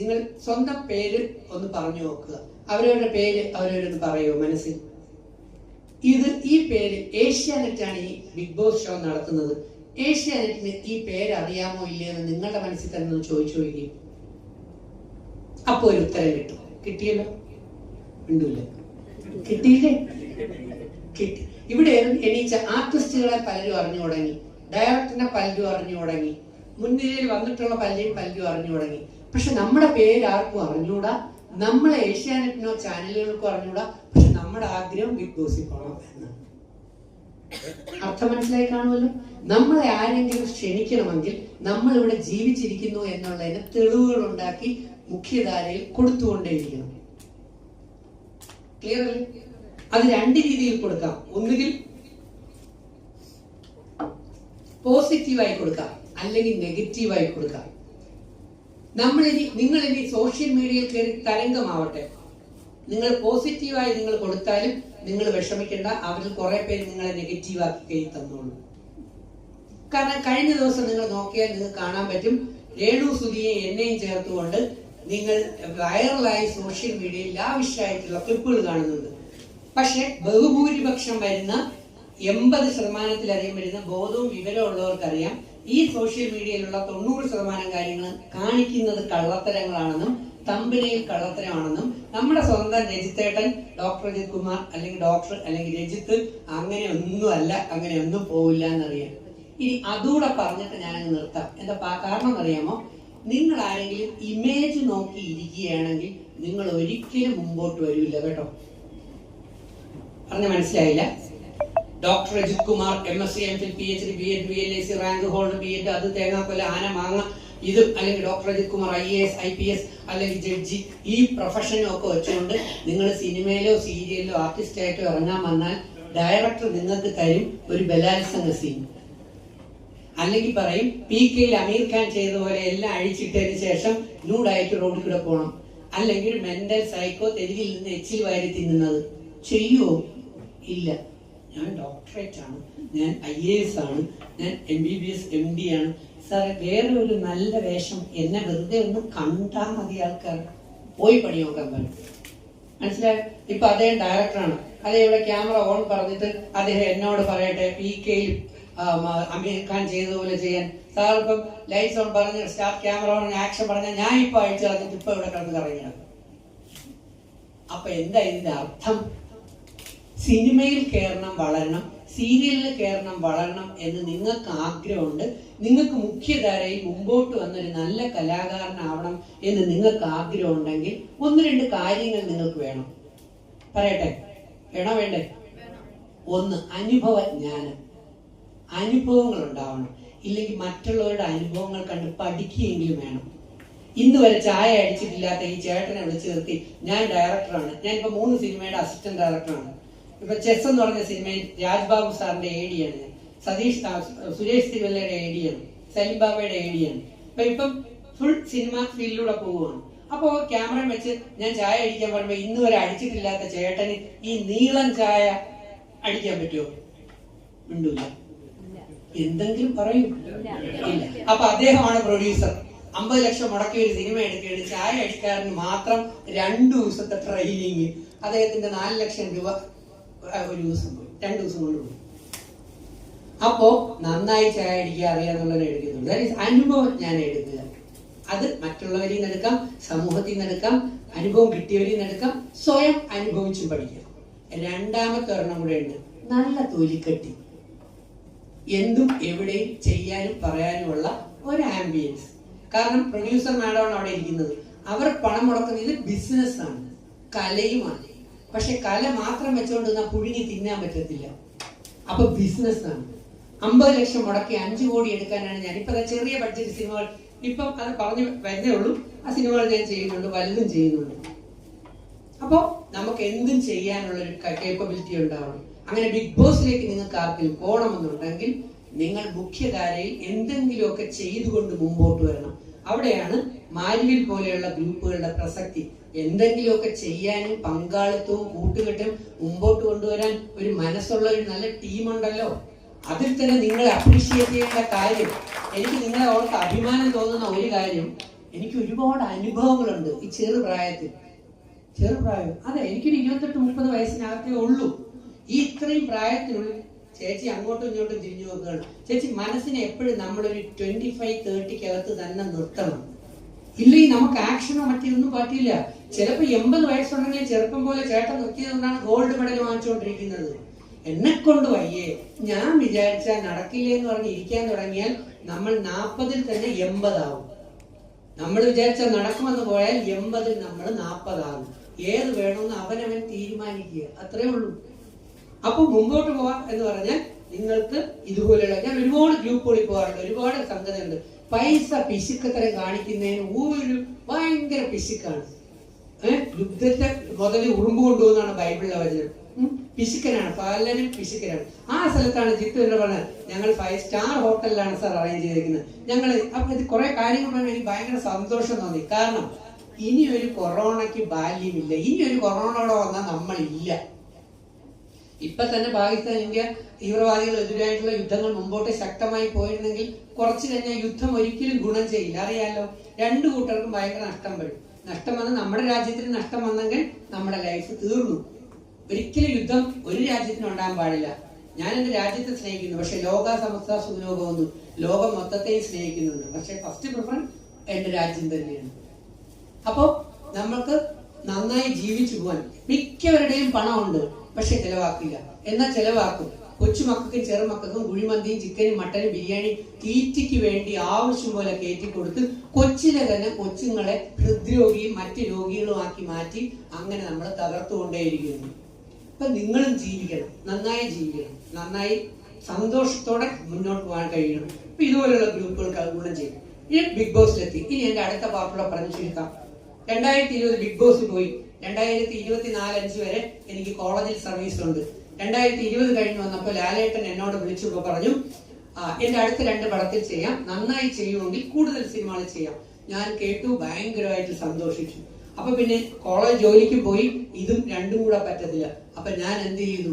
നിങ്ങൾ സ്വന്തം പേര് ഒന്ന് പറഞ്ഞു നോക്കുക. അവരവരുടെ പേര് അവരവരൊന്ന് പറയുമോ മനസ്സിൽ? ഇത് ഈ പേര് ഏഷ്യാനെറ്റാണ് ഈ ബിഗ് ബോസ് ഷോ നടത്തുന്നത്. ഏഷ്യാനെറ്റിന് ഈ പേര് അറിയാമോ ഇല്ലയോ എന്ന് നിങ്ങളുടെ മനസ്സിൽ തന്നെ ഒന്ന് ചോദിച്ചു നോക്കുകയും അപ്പൊ ഒരു ഉത്തരം കിട്ടും. കിട്ടിയല്ലോ? ഉണ്ടല്ലേ കിട്ടിയില്ലേ? കിട്ടി. ഇവിടെ എണീച്ച ആർട്ടിസ്റ്റുകളെ പലരും അറിഞ്ഞു തുടങ്ങി. ഡയറക്ടറിനെ പലരും അറിഞ്ഞു തുടങ്ങി. മുൻനിരയിൽ വന്നിട്ടുള്ള പലരും പലരും അറിഞ്ഞു തുടങ്ങി. പക്ഷെ നമ്മുടെ പേര് ആർക്കും അറിഞ്ഞൂടാ. നമ്മളെ ഏഷ്യാനെറ്റിനോ ചാനലുകൾക്കോ അറിഞ്ഞൂടാ. പക്ഷെ നമ്മുടെ ആഗ്രഹം ബിഗ് ബോസിൽ പോകണം എന്നാണ്. അർത്ഥം മനസ്സിലായി കാണുമല്ലോ? നമ്മളെ ആരെങ്കിലും ക്ഷണിക്കണമെങ്കിൽ നമ്മൾ ഇവിടെ ജീവിച്ചിരിക്കുന്നു എന്നുള്ളതിന് തെളിവുകൾ ഉണ്ടാക്കി മുഖ്യധാരയിൽ കൊടുത്തുകൊണ്ടേയിരിക്കണം. ക്ലിയർ അല്ലേ? അത് രണ്ട് രീതിയിൽ കൊടുക്കാം. ഒന്നുകിൽ പോസിറ്റീവായി കൊടുക്കാം. അല്ലെങ്കിൽ നെഗറ്റീവായി കൊടുക്കാം. നമ്മളിനി നിങ്ങൾ ഇനി സോഷ്യൽ മീഡിയയിൽ കയറി തരംഗമാവട്ടെ. നിങ്ങൾ പോസിറ്റീവായി നിങ്ങൾ കൊടുത്താലും നിങ്ങൾ വിഷമിക്കേണ്ട. അവരിൽ കുറെ പേര് നിങ്ങളെ നെഗറ്റീവാക്കി ആക്കുകയും തന്നോളൂ. കാരണം കഴിഞ്ഞ ദിവസം നിങ്ങൾ നോക്കിയാൽ നിങ്ങൾക്ക് കാണാൻ പറ്റും. രേണു സുധിയെ എന്നെയും ചേർത്തുകൊണ്ട് നിങ്ങൾ വൈറലായി സോഷ്യൽ മീഡിയയിൽ ലാവിഷായിട്ടുള്ള ക്ലിപ്പുകൾ കാണുന്നുണ്ട്. പക്ഷെ ബഹുഭൂരിപക്ഷം വരുന്ന എൺപത് ശതമാനത്തിലധികം വരുന്ന ബോധവും വിവരവും ഉള്ളവർക്കറിയാം. ഈ സോഷ്യൽ മീഡിയയിലുള്ള തൊണ്ണൂറ് ശതമാനം കാര്യങ്ങൾ കാണിക്കുന്നത് കള്ളത്തരങ്ങളാണെന്നും തമ്പനയിൽ കള്ളത്തരമാണെന്നും നമ്മുടെ സ്വന്തം രജിത്തേട്ടൻ ഡോക്ടർ രജിത് കുമാർ അല്ലെങ്കിൽ ഡോക്ടർ അല്ലെങ്കിൽ രജിത്ത് അങ്ങനെ ഒന്നും അല്ല അങ്ങനെ ഒന്നും പോവില്ല എന്നറിയാം. ഇനി അതുകൂടെ പറഞ്ഞിട്ട് ഞാനങ്ങ് നിർത്താം. എന്താ കാരണം അറിയാമോ? നിങ്ങൾ ആരെങ്കിലും ഇമേജ് നോക്കി ഇരിക്കുകയാണെങ്കിൽ നിങ്ങൾ ഒരിക്കലും മുമ്പോട്ട് വരില്ല കേട്ടോ. പറഞ്ഞ മനസ്സിലായില്ല? Doctor Ajith Kumar M S C M Phil P H D B Ed B L A C rank hold B Ed അത് തേങ്ങാക്കൊല ആന മാങ്ങ ഇത് അല്ലെങ്കിൽ doctor Ajith Kumar I A S I P S അല്ലെങ്കിൽ ജഡ്ജി ഈ പ്രൊഫഷനും ഒക്കെ വെച്ചുകൊണ്ട് നിങ്ങൾ സിനിമയിലോ സീരിയലിലോ ആർട്ടിസ്റ്റായിട്ടോ ഇറങ്ങാൻ വന്നാൽ ഡയറക്ടർ നിങ്ങൾക്ക് തരും ഒരു ബലാത്സംഗ സീൻ അല്ലെങ്കിൽ പറയും പി കെയിൽ അമീർ ഖാൻ ചെയ്ത പോലെ എല്ലാം അഴിച്ചിട്ടതിന് ശേഷം ന്യൂഡായിട്ട് റോഡിൽ കൂടെ പോകണം അല്ലെങ്കിൽ മെന്റൽ സൈക്കോ തെരുവിൽ നിന്ന് എച്ചിൽ വാരി തിന്നുന്നത്. ചെയ്യുമോ ഇല്ല. ഞാൻ ഡോക്ടറേറ്റ് ആണ് ഞാൻ ഐ എ എസ് ആണ്. ഞാൻ M B B S M D ആണ്. സാറേ വേറെ ഒരു നല്ല വേഷം എന്നെ വെറുതെ ഒന്ന് കണ്ടാൽ മതി ആൾക്കാർ. പോയി പണി നോക്കാൻ പറയും. മനസ്സിലായോ? ഇപ്പൊ അദ്ദേഹം ഡയറക്ടറാണ് അദ്ദേഹം ഇവിടെ ക്യാമറ ഓൺ പറഞ്ഞിട്ട് അദ്ദേഹം എന്നോട് പറയട്ടെ പി കെയിൽ അമീർ ഖാൻ ചെയ്തതുപോലെ ചെയ്യാൻ. സാർ ഇപ്പം ലൈറ്റ്സ് ഓൺ പറഞ്ഞ് സ്റ്റാർട്ട് ക്യാമറ ഓൺ ആക്ഷൻ പറഞ്ഞാൽ ഞാൻ ഇപ്പൊ അയച്ചു അതിപ്പോ ഇവിടെ കിടന്ന് കറങ്ങിയാണ് അപ്പൊ എന്താ ഇതിന്റെ അർത്ഥം? സിനിമയിൽ കയറണം വളരണം. സീരിയലിൽ കയറണം വളരണം എന്ന് നിങ്ങൾക്ക് ആഗ്രഹമുണ്ട്. നിങ്ങൾക്ക് മുഖ്യധാരയിൽ മുമ്പോട്ട് വന്നൊരു നല്ല കലാകാരനാവണം എന്ന് നിങ്ങൾക്ക് ആഗ്രഹമുണ്ടെങ്കിൽ ഒന്ന് രണ്ട് കാര്യങ്ങൾ നിങ്ങൾക്ക് വേണം. പറയട്ടെ. വേണോ വേണ്ടേ? ഒന്ന് അനുഭവ ജ്ഞാനം. അനുഭവങ്ങൾ ഉണ്ടാവണം. ഇല്ലെങ്കിൽ മറ്റുള്ളവരുടെ അനുഭവങ്ങൾ കണ്ട് പഠിക്കുകയെങ്കിലും വേണം. ഇന്ന് വരെ ചായ അടിച്ചിട്ടില്ലാത്ത ഈ ചേട്ടനെ വിളിച്ചു നിർത്തി. ഞാൻ ഡയറക്ടറാണ് ഞാൻ ഇപ്പൊ മൂന്ന് സിനിമയുടെ അസിസ്റ്റന്റ് ഡയറക്ടറാണ് ഇപ്പൊ ചെസ് എന്ന് പറഞ്ഞ സിനിമയിൽ രാജ്ബാബു സാറിന്റെ എ ഡി ആണ്. സതീഷ് സുരേഷ് തിരുവല്ലയുടെ എ ഡി ആണ്. സലിം ബാബയുടെ എ ഡി ആണ്. അപ്പൊ ഇപ്പം ഫുൾ സിനിമ ഫീൽഡിലൂടെ പോവുകയാണ്. അപ്പോ ക്യാമറ വെച്ച് ഞാൻ ചായ അടിക്കാൻ പറയുമ്പോൾ ഇന്ന് വരെ അടിച്ചിട്ടില്ലാത്ത ചേട്ടന് ഈ നീളം ചായ അടിക്കാൻ പറ്റുമോ? ഉണ്ടല്ല എന്തെങ്കിലും പറയൂ. ഇല്ല. അപ്പൊ അദ്ദേഹമാണ് പ്രൊഡ്യൂസർ അമ്പത് ലക്ഷം മുടക്കി ഒരു സിനിമ എടുക്കുകയാണ്. ചായ അടിക്കാരന് മാത്രം രണ്ടു ദിവസത്തെ ട്രെയിനിങ് അദ്ദേഹത്തിന്റെ നാല് ലക്ഷം രൂപ ഒരു ദിവസം പോയി. രണ്ട് ദിവസം കൊണ്ട് പോയി അപ്പോ നന്നായി ചായ അടിക്കുക അറിയാന്നുള്ളത് എടുക്കുന്നുണ്ട് അനുഭവം ഞാൻ എടുക്കുക. അത് മറ്റുള്ളവരിൽ നിന്ന് എടുക്കാം സമൂഹത്തിൽ നിന്ന് എടുക്കാം അനുഭവം കിട്ടിയവരിൽ നിന്ന് എടുക്കാം സ്വയം അനുഭവിച്ചും പഠിക്കാം. രണ്ടാമത്തെ ഒരെണ്ണം കൂടെ ഉണ്ട്. നല്ല തൊലിക്കെട്ടി. എന്തും എവിടെയും ചെയ്യാനും പറയാനുമുള്ള ഒരു ആംബിയൻസ് കാരണം പ്രൊഡ്യൂസർ മാഡമാണ് അവിടെ ഇരിക്കുന്നത്. അവർ പണം മുടക്കുന്നത് ബിസിനസ് ആണ്. കലയുമാണ്. പക്ഷെ കല മാത്രം വെച്ചുകൊണ്ട് നിന്നാ പുഴുങ്ങി തിന്നാൻ പറ്റത്തില്ല. അപ്പൊ ബിസിനസ് ആണ്. അമ്പത് ലക്ഷം മുടക്കി അഞ്ചു കോടി എടുക്കാനാണ് ഞാൻ ഇപ്പൊ ചെറിയ ബഡ്ജറ്റ് സിനിമകൾ. ഇപ്പം അത് പറഞ്ഞു വരുന്നേ ഉള്ളൂ. ആ സിനിമകൾ ഞാൻ ചെയ്യുന്നുണ്ട് വലുതും ചെയ്യുന്നുണ്ട്. അപ്പോ നമുക്ക് എന്തും ചെയ്യാനുള്ള ഒരു കേപ്പബിലിറ്റി ഉണ്ടാവണം. അങ്ങനെ ബിഗ് ബോസിലേക്ക് നിങ്ങൾക്ക് ആർക്കും പോകണമെന്നുണ്ടെങ്കിൽ നിങ്ങൾ മുഖ്യധാരയിൽ എന്തെങ്കിലുമൊക്കെ ചെയ്തുകൊണ്ട് മുമ്പോട്ട് വരണം. അവിടെയാണ് മാരിവിൽ പോലെയുള്ള ഗ്രൂപ്പുകളുടെ പ്രസക്തി. എന്തെങ്കിലുമൊക്കെ ചെയ്യാനും പങ്കാളിത്തവും കൂട്ടുകെട്ടും മുമ്പോട്ട് കൊണ്ടുവരാൻ ഒരു മനസ്സുള്ള ഒരു നല്ല ടീമുണ്ടല്ലോ. അതിൽ തന്നെ നിങ്ങളെ അപ്രീഷിയേറ്റ് ചെയ്യേണ്ട കാര്യം എനിക്ക് നിങ്ങളെ ഓർത്ത് അഭിമാനം തോന്നുന്ന ഒരു കാര്യം എനിക്ക് ഒരുപാട് അനുഭവങ്ങളുണ്ട് ഈ ചെറുപ്രായത്തിൽ ചെറുപ്രായം അതെ എനിക്കൊരു ഇരുപത്തെട്ട് മുപ്പത് വയസ്സിനകത്തേ ഉള്ളൂ. ഈ ഇത്രയും പ്രായത്തിനുള്ളിൽ ചേച്ചി അങ്ങോട്ടും ഇങ്ങോട്ടും തിരിഞ്ഞു നോക്കുകയാണ്. ചേച്ചി മനസ്സിനെ എപ്പോഴും നമ്മളൊരു ട്വന്റി ഫൈവ് തേർട്ടിക്കകത്ത് തന്നെ നിർത്തണം. ഇല്ലെങ്കിൽ നമുക്ക് ആക്ഷനോ മറ്റൊന്നും പറ്റില്ല ചിലപ്പോ എൺപത് വയസ്സുണ്ടെങ്കിൽ ചെറുപ്പം പോലെ ചേട്ടൻ നിർത്തിയതുകൊണ്ടാണ് ഗോൾഡ് മെഡൽ വാങ്ങിച്ചുകൊണ്ടിരിക്കുന്നത്. എന്നെ കൊണ്ട് വയ്യേ. ഞാൻ വിചാരിച്ചാൽ നടക്കില്ലേ എന്ന് പറഞ്ഞ് ഇരിക്കാൻ തുടങ്ങിയാൽ നമ്മൾ നാൽപ്പതിൽ തന്നെ എൺപതാവും. നമ്മൾ വിചാരിച്ച നടക്കുമെന്ന് പോയാൽ എൺപതിൽ നമ്മൾ നാൽപ്പതാകും ഏത് വേണമെന്ന് അവനവൻ തീരുമാനിക്കുക. അത്രേ ഉള്ളൂ. അപ്പൊ മുമ്പോട്ട് പോവാം എന്ന് പറഞ്ഞാൽ നിങ്ങൾക്ക് ഇതുപോലെയുള്ള ഞാൻ ഒരുപാട് ഗ്രൂപ്പുകളിൽ പോകാറുണ്ട് ഒരുപാട് സംഗതിയുണ്ട് പൈസ പിശുക്കത്തരം കാണിക്കുന്നതിന് ഒരു ഭയങ്കര പിശുക്കാണ്. ഏഹ് മുതൽ ഉറുമ്പ് കൊണ്ടുപോകുന്നതാണ് ബൈബിളിലെ വചനം. പിശുക്കനാണ് പലരും പിശുക്കനാണ് ആ സ്ഥലത്താണ് ജിത്തു എന്ന് പറഞ്ഞത് ഞങ്ങൾ ഫൈവ് സ്റ്റാർ ഹോട്ടലിലാണ് സാർ അറേഞ്ച് ചെയ്തിരിക്കുന്നത്. ഞങ്ങൾ അപ്പൊ ഇത് കുറെ കാര്യങ്ങൾ പറഞ്ഞാൽ എനിക്ക് ഭയങ്കര സന്തോഷം തോന്നി. കാരണം ഇനി ഒരു കൊറോണയ്ക്ക് ബാല്യമില്ല. ഇനി ഒരു കൊറോണയോടെ വന്നാൽ നമ്മളില്ല. ഇപ്പൊ തന്നെ പാകിസ്ഥാൻ ഇന്ത്യ തീവ്രവാദികൾക്കെതിരായിട്ടുള്ള യുദ്ധങ്ങൾ മുമ്പോട്ട് ശക്തമായി പോയിരുന്നെങ്കിൽ കുറച്ചു കഴിഞ്ഞാൽ യുദ്ധം ഒരിക്കലും ഗുണം ചെയ്യില്ല. അറിയാലോ? രണ്ടു കൂട്ടർക്കും ഭയങ്കര നഷ്ടം വരും. നഷ്ടം വന്ന് നമ്മുടെ രാജ്യത്തിന് നഷ്ടം വന്നെങ്കിൽ നമ്മുടെ ലൈഫ് തീർന്നു. ഒരിക്കലും യുദ്ധം ഒരു രാജ്യത്തിന് ഉണ്ടാകാൻ പാടില്ല. ഞാൻ എന്റെ രാജ്യത്തെ സ്നേഹിക്കുന്നു. പക്ഷെ ലോക സമസ്ത സുലോകമൊന്നും ലോകം മൊത്തത്തെയും സ്നേഹിക്കുന്നുണ്ട്. പക്ഷെ ഫസ്റ്റ് പ്രിഫറൻസ് എന്റെ രാജ്യം തന്നെയാണ്. അപ്പോ നമ്മൾക്ക് നന്നായി ജീവിച്ചു പോകാൻ മിക്കവരുടെയും പണമുണ്ട്. പക്ഷെ ചെലവാക്കില്ല. എന്നാൽ ചെലവാക്കും? കൊച്ചുമക്കൾക്കും ചെറുമക്കൾക്കും കുഴിമന്തിയും ചിക്കനും മട്ടനും ബിരിയാണി തീറ്റയ്ക്ക് വേണ്ടി ആവശ്യം പോലെ കയറ്റി കൊടുത്ത് കൊച്ചിനെ തന്നെ കൊച്ചുങ്ങളെ ഹൃദ്രോഗിയും മറ്റ് രോഗികളുമാക്കി മാറ്റി അങ്ങനെ നമ്മൾ തകർത്തുകൊണ്ടേയിരിക്കുന്നു. അപ്പൊ നിങ്ങളും ജീവിക്കണം. നന്നായി ജീവിക്കണം. നന്നായി സന്തോഷത്തോടെ മുന്നോട്ട് പോകാൻ കഴിയണം. അപ്പൊ ഇതുപോലുള്ള ഗ്രൂപ്പുകൾക്ക് അത് ഗുണം ചെയ്യും. ഇനി ബിഗ് ബോസിലെത്തി. ഇനി എന്റെ അടുത്ത പാർട്ടിയുടെ പറഞ്ഞു ചുരുക്കാം രണ്ടായിരത്തി ഇരുപത് ബിഗ് ബോസ് പോയി. രണ്ടായിരത്തി ഇരുപത്തിനാല് അഞ്ച് വരെ എനിക്ക് കോളേജിൽ സർവീസ് ഉണ്ട് രണ്ടായിരത്തി ഇരുപത് കഴിഞ്ഞ് വന്നപ്പോൾ ലാലേട്ടൻ എന്നോട് വിളിച്ചപ്പോൾ പറഞ്ഞു എന്റെ അടുത്ത രണ്ട് പടത്തിൽ ചെയ്യാം. നന്നായി ചെയ്യുമെങ്കിൽ കൂടുതൽ സിനിമകൾ ചെയ്യാം. ഞാൻ കേട്ടു ഭയങ്കരമായിട്ട് സന്തോഷിച്ചു. അപ്പൊ പിന്നെ കോളേജ് ജോലിക്ക് പോയി ഇതും രണ്ടും കൂടെ പറ്റത്തില്ല. അപ്പൊ ഞാൻ എന്ത് ചെയ്തു?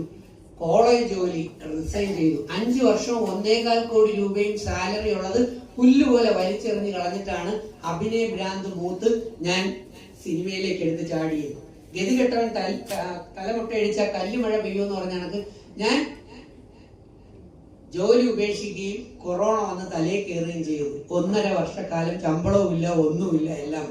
കോളേജ് ജോലി റിസൈൻ ചെയ്തു. അഞ്ചു വർഷവും ഒന്നേകാൽ കോടി രൂപയും സാലറി ഉള്ളത് പുല്ലുപോലെ വലിച്ചെറിഞ്ഞ് കളഞ്ഞിട്ടാണ് അഭിനയ ഭ്രാന്ത് മൂത്ത് ഞാൻ സിനിമയിലേക്ക് എടുത്ത് ചാടിയത് ഗതികെട്ടവൻ തലമുട്ടയടിച്ച കല്ലുമഴ പെയ്യുമെന്ന് പറഞ്ഞ കണക്ക് ഞാൻ ജോലി ഉപേക്ഷിക്കുകയും കൊറോണ വന്ന് തലേ കയറുകയും ചെയ്തു. ഒന്നര വർഷക്കാലം ശമ്പളവുമില്ല ഒന്നുമില്ല എല്ലാം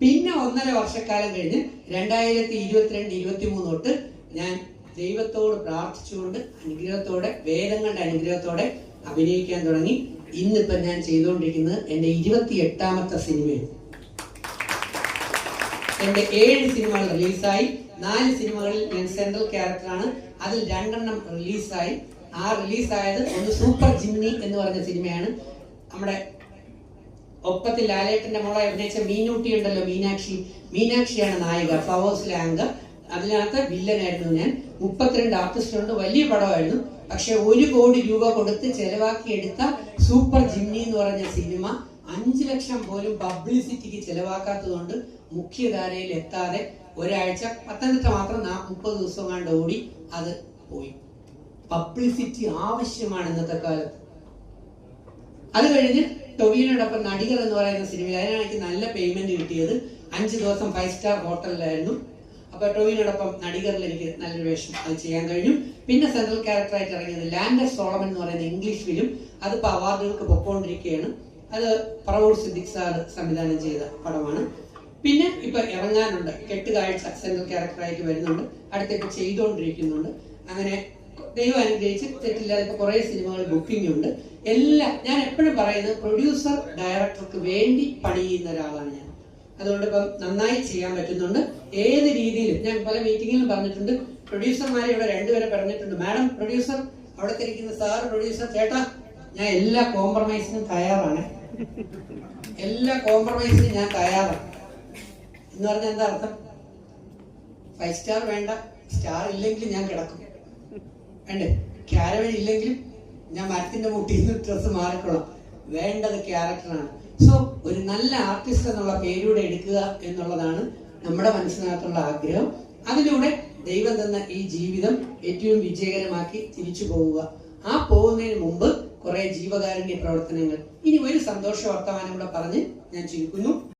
പിന്നെ ഒന്നര വർഷക്കാലം കഴിഞ്ഞ് രണ്ടായിരത്തി ഇരുപത്തിരണ്ട് ഇരുപത്തി മൂന്ന് തൊട്ട് ഞാൻ ദൈവത്തോട് പ്രാർത്ഥിച്ചുകൊണ്ട് അനുഗ്രഹത്തോടെ വേദങ്ങളുടെ അനുഗ്രഹത്തോടെ അഭിനയിക്കാൻ തുടങ്ങി. ഇന്നിപ്പം ഞാൻ ചെയ്തുകൊണ്ടിരിക്കുന്നത് എന്റെ ഇരുപത്തി എട്ടാമത്തെ സിനിമയാണ്. എന്റെ ഏഴ് സിനിമകൾ റിലീസായി. നാല് സിനിമകളിൽ ഞാൻ സെൻട്രൽ ക്യാരക്ടറാണ്. അതിൽ രണ്ടെണ്ണം റിലീസായി. ആ റിലീസായത് ഒന്ന് സൂപ്പർ ജിമ്മി എന്ന് പറഞ്ഞ സിനിമയാണ്. നമ്മുടെ ഒപ്പത്തിൽ ലാലേട്ടന്റെ മോളെ അഭിനയിച്ച മീനൂട്ടി ഉണ്ടല്ലോ മീനാക്ഷി. മീനാക്ഷിയാണ് നായിക ഫ്ലവേഴ്സിലെ ആങ്കർ അതിനകത്ത് വില്ലനായിരുന്നു ഞാൻ. മുപ്പത്തിരണ്ട് ആർട്ടിസ്റ്റ് ഉണ്ട്. വലിയ പടമായിരുന്നു. പക്ഷെ ഒരു കോടി രൂപ കൊടുത്ത് ചെലവാക്കി എടുത്ത സൂപ്പർ ജിമ്മി എന്ന് പറഞ്ഞ സിനിമ. അഞ്ചു ലക്ഷം പോലും പബ്ലിസിറ്റിക്ക് ചെലവാക്കാത്തതുകൊണ്ട് മുഖ്യധാരയിൽ എത്താതെ ഒരാഴ്ച പത്തനംതിട്ട മാത്രം മുപ്പത് ദിവസം കണ്ട് ഓടി അത് പോയി. പബ്ലിസിറ്റി ആവശ്യമാണ് ഇന്നത്തെ കാലത്ത്. അത് കഴിഞ്ഞ് ടൊവിനോടൊപ്പം നടികർ എന്ന് പറയുന്ന സിനിമയിൽ അതിനാണ് എനിക്ക് നല്ല പേയ്മെന്റ് കിട്ടിയത് അഞ്ച് ദിവസം ഫൈവ് സ്റ്റാർ ഹോട്ടലിലായിരുന്നു. അപ്പൊ ടൊവിനോടൊപ്പം നടികറിൽ എനിക്ക് നല്ലൊരു വേഷം അത് ചെയ്യാൻ കഴിഞ്ഞു. പിന്നെ സെൻട്രൽ ക്യാരക്ടറായിട്ട് ഇറങ്ങിയത് ലാൻഡസ് സോളമൻ എന്ന് പറയുന്ന ഇംഗ്ലീഷ് ഫിലിം അതിപ്പോ അവാർഡുകൾക്ക് പൊക്കോണ്ടിരിക്കുകയാണ് അത് പറവൂർ സിദ്ദിഖ് സാർ സംവിധാനം ചെയ്ത പടമാണ്. പിന്നെ ഇപ്പൊ ഇറങ്ങാനുണ്ട്. കെട്ടുകാഴ്ച സെൻട്രൽ ക്യാരക്ടറായിട്ട് വരുന്നുണ്ട്. അടുത്ത ഇപ്പൊ ചെയ്തുകൊണ്ടിരിക്കുന്നുണ്ട് അങ്ങനെ ദൈവം അനുഗ്രഹിച്ച് തെറ്റില്ലാതെ ഇപ്പൊ കുറെ സിനിമകൾ ബുക്കിംഗ് ഉണ്ട്. എല്ലാം ഞാൻ എപ്പോഴും പറയുന്നത് പ്രൊഡ്യൂസർ ഡയറക്ടർക്ക് വേണ്ടി പണി ചെയ്യുന്ന ഒരാളാണ് ഞാൻ. അതുകൊണ്ട് ഇപ്പം നന്നായി ചെയ്യാൻ പറ്റുന്നുണ്ട്. ഏത് രീതിയിലും ഞാൻ പല മീറ്റിങ്ങിലും പറഞ്ഞിട്ടുണ്ട്. പ്രൊഡ്യൂസർമാരെ ഇവിടെ രണ്ടുപേരെ പറഞ്ഞിട്ടുണ്ട്. മാഡം പ്രൊഡ്യൂസർ അവിടെ തിരിക്കുന്ന സാർ പ്രൊഡ്യൂസർ ചേട്ടാ ഞാൻ എല്ലാ കോംപ്രമൈസിനും തയ്യാറാണ്. എല്ലാ കോംപ്രമൈസിനും ഞാൻ തയ്യാറാണ്. എന്ന് പറഞ്ഞാൽ എന്താ അർത്ഥം? ഫൈവ് സ്റ്റാർ വേണ്ട. സ്റ്റാർ ഇല്ലെങ്കിൽ ഞാൻ കിടക്കും. വേണ്ടേ? ക്യാരവൻ ഇല്ലെങ്കിലും ഞാൻ മരത്തിന്റെ മുട്ടിൽ നിന്ന് ഡ്രസ്സ് മാറിക്കൊള്ളാം. വേണ്ടത് ക്യാരക്ടറാണ് സോ ഒരു നല്ല ആർട്ടിസ്റ്റ് എന്നുള്ള പേരൂടെ എടുക്കുക എന്നുള്ളതാണ് നമ്മുടെ മനസ്സിനകത്തുള്ള ആഗ്രഹം. അതിലൂടെ ദൈവം തന്ന ഈ ജീവിതം ഏറ്റവും വിജയകരമാക്കി തിരിച്ചു പോവുക. ആ പോകുന്നതിന് മുമ്പ് കുറെ ജീവകാരുണ്യ പ്രവർത്തനങ്ങൾ. ഇനി ഒരു സന്തോഷ വർത്തമാനം കൂടെ പറഞ്ഞ് ഞാൻ ചുരുക്കുന്നു.